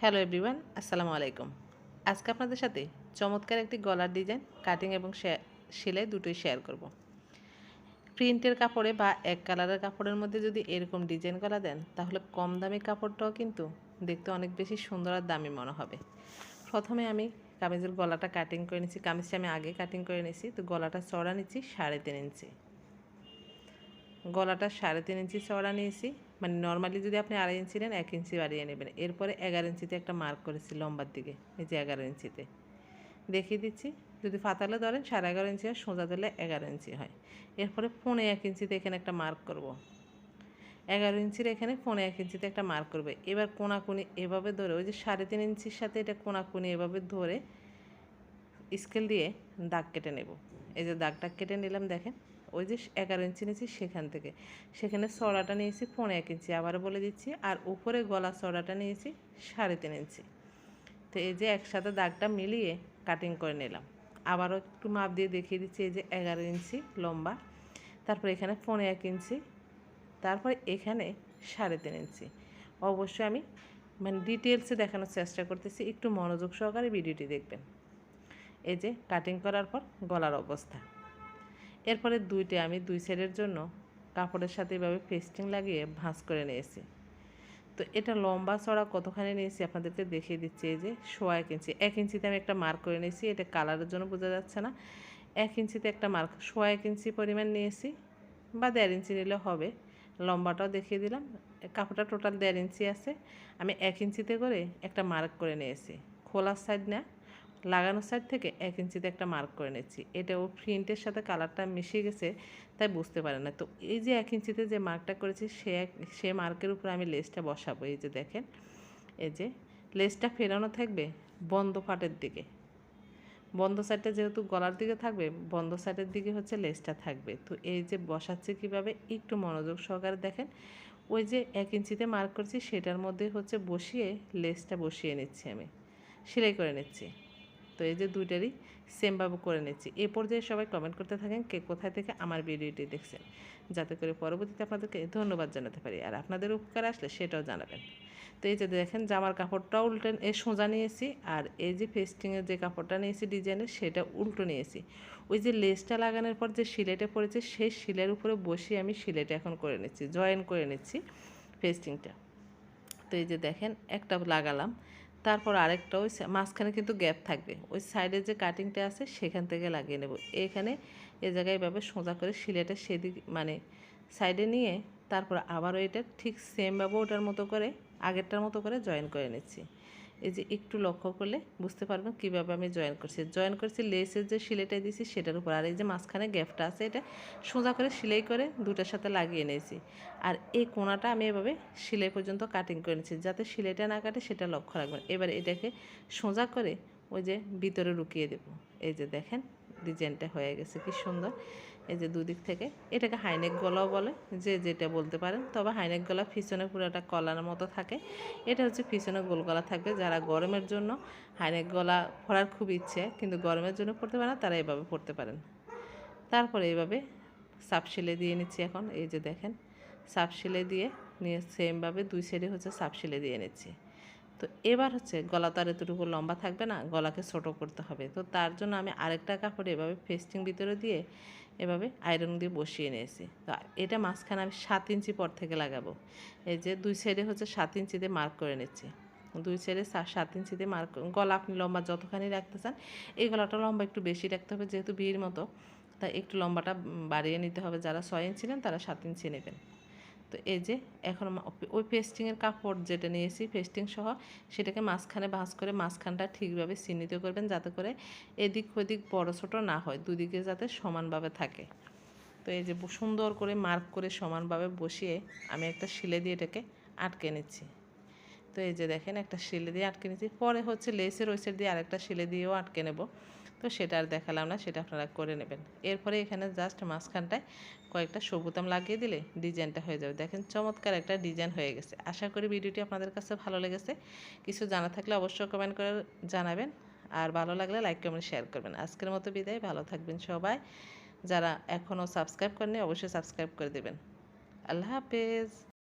Hello everyone, আসসালামু আলাইকুম। আজকে আপনাদের সাথে চমৎকার একটি গলার ডিজাইন, কাটিং এবং সেলাই দুটোই শেয়ার করব। প্রিন্টের কাপড়ে বা এক কালারের কাপড়ের মধ্যে যদি এরকম ডিজাইন গলা দেন, তাহলে কম দামি কাপড়টাও কিন্তু দেখতে অনেক বেশি সুন্দর আর দামি মনে হবে। প্রথমে আমি কামিজের গলাটা কাটিং করে নিচ্ছি কামিজটা আমি আগে কাটিং করে নিয়েছি তো গলাটা চড়া নিচ্ছি সাড়ে তিন ইঞ্চি। গলাটা সাড়ে তিন ইঞ্চি চড়া নিয়েছি মানে নর্মালি যদি আপনি আড়াই ইঞ্চি নেন, এক ইঞ্চি বাড়িয়ে নেবেন। এরপরে এগারো ইঞ্চিতে একটা মার্ক করেছি লম্বার দিকে, এই যে এগারো ইঞ্চিতে। দেখিয়ে দিচ্ছি, যদি ফাতালে ধরেন সাড়ে এগারো ইঞ্চি হয়, সোজা দিলে এগারো ইঞ্চি হয়। এরপরে পৌনে এক ইঞ্চিতে এখানে একটা মার্ক করব। এগারো ইঞ্চির এখানে পৌনে এক ইঞ্চিতে একটা মার্ক করবে। এবার কোনাকুনি এভাবে ধরে, ওই যে সাড়ে তিন ইঞ্চির সাথে এটা কোনাকুনি এভাবে ধরে স্কেল দিয়ে দাগ কেটে নেব। এই যে দাগটা কেটে নিলাম, দেখেন। ওই যে এগারো ইঞ্চি নিয়েছি সেখান থেকে। সেখানে চড়াটা নিয়েছি পৌনে এক ইঞ্চি আবারও বলে দিচ্ছি, আর উপরে গলা চড়াটা নিয়েছি সাড়ে তিন ইঞ্চি। তো এই যে একসাথে দাগটা মিলিয়ে কাটিং করে নিলাম। আবারও একটু মাপ দিয়ে দেখিয়ে দিচ্ছি, এই যে এগারো ইঞ্চি লম্বা। তারপর এখানে পৌনে এক ইঞ্চি, তারপর এখানে সাড়ে তিন ইঞ্চি। অবশ্যই আমি মানে ডিটেলসে দেখানোর চেষ্টা করতেছি, একটু মনোযোগ সহকারে ভিডিওটি দেখবেন। এই যে কাটিং করার পর গলার অবস্থা। এরপরে দুইটা আমি দুই সাইডের জন্য কাপড়ের সাথে এভাবে পেস্টিং লাগিয়ে ভাঁজ করে নিয়েছি। তো এটা লম্বা চড়া কতখানি নিয়েছি আপনাদেরকে দেখিয়ে দিচ্ছি, এই যে সোয়া এক ইঞ্চি। এক ইঞ্চিতে আমি একটা মার্ক করে নিয়েছি, এটা কালারের জন্য বোঝা যাচ্ছে না। এক ইঞ্চিতে একটা মার্ক সোয়া এক ইঞ্চি পরিমাণ নিয়েছি বা দেড় ইঞ্চি নিলে হবে। লম্বাটাও দেখিয়ে দিলাম, কাপড়টা টোটাল দেড় ইঞ্চি আছে। আমি এক ইঞ্চিতে করে একটা মার্ক করে নিয়েছি। খোলার সাইড না লাগানোর সাইড থেকে এক ইঞ্চিতে একটা মার্ক করে নিচ্ছি। এটা ও প্রিন্টের সাথে কালারটা মিশে গেছে, তাই বুঝতে পারে না। তো এই যে এক ইঞ্চিতে যে মার্কটা করেছি, সে এক, সে মার্কের উপরে আমি লেসটা বসাবো। এই যে দেখেন, এই যে লেসটা ফেরানো থাকবে বন্ধ ফাটের দিকে। বন্ধ সাইডটা যেহেতু গলার দিকে থাকবে, বন্ধ সাইডের দিকে হচ্ছে লেসটা থাকবে। তো এই যে বসাচ্ছে কীভাবে, একটু মনোযোগ সহকারে দেখেন, ওই যে এক ইঞ্চিতে মার্ক করছি, সেটার মধ্যে হচ্ছে বসিয়ে লেসটা বসিয়ে নিচ্ছি আমি। সেলাই করে নিচ্ছি। তো এই যে দুইটারই সেমভাবে করে নিচ্ছি। এ পর্যায়ে সবাই কমেন্ট করতে থাকেন কে কোথায় থেকে আমার ভিডিওটি দেখছেন। যাতে করে পরবর্তীতে আপনাদেরকে ধন্যবাদ জানাতে পারি আর আপনাদের উপকার আসলে সেটাও জানাবেন। তো এই যে দেখেন জামার কাপড়টা উল্টে এ সোজা নিয়েছি আর এই যে ফেস্টিংয়ের যে কাপড়টা নিয়েছি ডিজাইনের সেটা উল্টো নিয়েছি। ওই যে লেসটা লাগানোর পর যে সিলেটে পড়েছে সেই শিলের উপরে বসিয়ে আমি সিলেটে এখন করে নিচ্ছি জয়েন করে নিচ্ছি ফেস্টিংটা তো এই যে দেখেন একটা লাগালাম। তারপর আরেকটা ওই মাঝখানে কিন্তু গ্যাপ থাকবে। ওই সাইডে যে কাটিংটা আছে, সেখান থেকে লাগিয়ে নেব। এখানে এ জায়গায় এভাবে সোজা করে সিলেটা সেদিক মানে সাইডে নিয়ে তারপর আবারও এটা ঠিক সেমভাবে ওটার মতো করে, আগেরটার মতো করে জয়েন করে নিচ্ছি। এই যে একটু লক্ষ্য করলে বুঝতে পারবেন কীভাবে আমি জয়েন করছি। জয়েন করছি লেসের যে সিলাইটা দিয়েছি সেটার উপর। আর এই যে মাঝখানে গ্যাপটা আছে, এটা সোজা করে সেলাই করে দুটার সাথে লাগিয়ে নিয়েছি। আর এই কোনাটা আমি এভাবে সেলাই পর্যন্ত কাটিং করে নিচ্ছি যাতে সেলাইটা না কাটে সেটা লক্ষ্য রাখবেন। এবার এটাকে সোজা করে ওই যে ভিতরে লুকিয়ে দেব। এই যে দেখেন ডিজাইনটা হয়ে গেছে, কি সুন্দর। এই যে দুদিক থেকে, এটাকে হাইনেক গলাও বলে, যে যেটা বলতে পারেন। তবে হাইনেক গলা পিছনে পুরোটা কলার মতো থাকে। এটা হচ্ছে পিছনে গোল গলা থাকবে। যারা গরমের জন্য হাইনেক গলা পরার খুব ইচ্ছে, কিন্তু গরমের জন্য পড়তে পারে না, তারা এভাবে পড়তে পারেন। তারপরে এইভাবে সাপ সেলে দিয়ে নিচ্ছি এখন। এই যে দেখেন, সাপ সেলে দিয়ে নিয়ে সেমভাবে দুই সাইডে হচ্ছে সাপ সেলে দিয়ে নিচ্ছি। তো এবার হচ্ছে গলা তো আর এতটুকু লম্বা থাকবে না, গলাকে ছোটো করতে হবে। তো তার জন্য আমি আরেকটা কাপড় এভাবে ফেস্টিং ভিতরে দিয়ে এভাবে আয়রন দিয়ে বসিয়ে নিয়েছি। তো এটা মাঝখানে আমি সাত ইঞ্চি পর থেকে লাগাবো। এই যে দুই সাইডে হচ্ছে সাত ইঞ্চিতে মার্ক করে নিচ্ছি। দুই সাইডে সাত ইঞ্চিতে মার্ক গলা আপনি লম্বা যতখানি রাখতে চান, এই গলাটা লম্বা একটু বেশি রাখতে হবে যেহেতু বিয়ের মতো। তাই একটু লম্বাটা বাড়িয়ে নিতে হবে। যারা ছয় ইঞ্চি নেন, তারা সাত ইঞ্চি নেবেন। তো এই যে এখন ওই পেস্টিংয়ের কাপড় যেটা নিয়েছি, পেস্টিং সহ, সেটাকে মাঝখানে ভাঁজ করে মাঝখানটা ঠিকভাবে চিহ্নিত করবেন যাতে করে এদিক ওদিক বড় ছোটো না হয়, দুদিকে যাতে সমানভাবে থাকে। তো এই যে সুন্দর করে মার্ক করে সমানভাবে বসিয়ে আমি একটা শিলে দিয়ে এটাকে আটকে নিচ্ছি। তো এই যে দেখেন একটা শিলে দিয়ে আটকে নিচ্ছি। পরে হচ্ছে লেসের ওই সাইড দিয়ে আরেকটা শিলে দিয়েও আটকে নেব। তো সেটা আর দেখালাম না, সেটা আপনারা করে নেবেন। এরপরে এখানে জাস্ট মাঝখানটায় কয়েকটা সবুতাম লাগিয়ে দিলে ডিজাইনটা হয়ে যাবে। দেখেন চমৎকার একটা ডিজাইন হয়ে গেছে। আশা করি ভিডিওটি আপনাদের কাছে ভালো লেগেছে। কিছু জানা থাকলে অবশ্যই কমেন্ট করে জানাবেন। আর ভালো লাগলে লাইক কমেন্ট শেয়ার করবেন। আজকের মতো বিদায়। ভালো থাকবেন সবাই। যারা এখনও সাবস্ক্রাইব করেনি অবশ্যই সাবস্ক্রাইব করে দেবেন। আল্লাহ হাফেজ।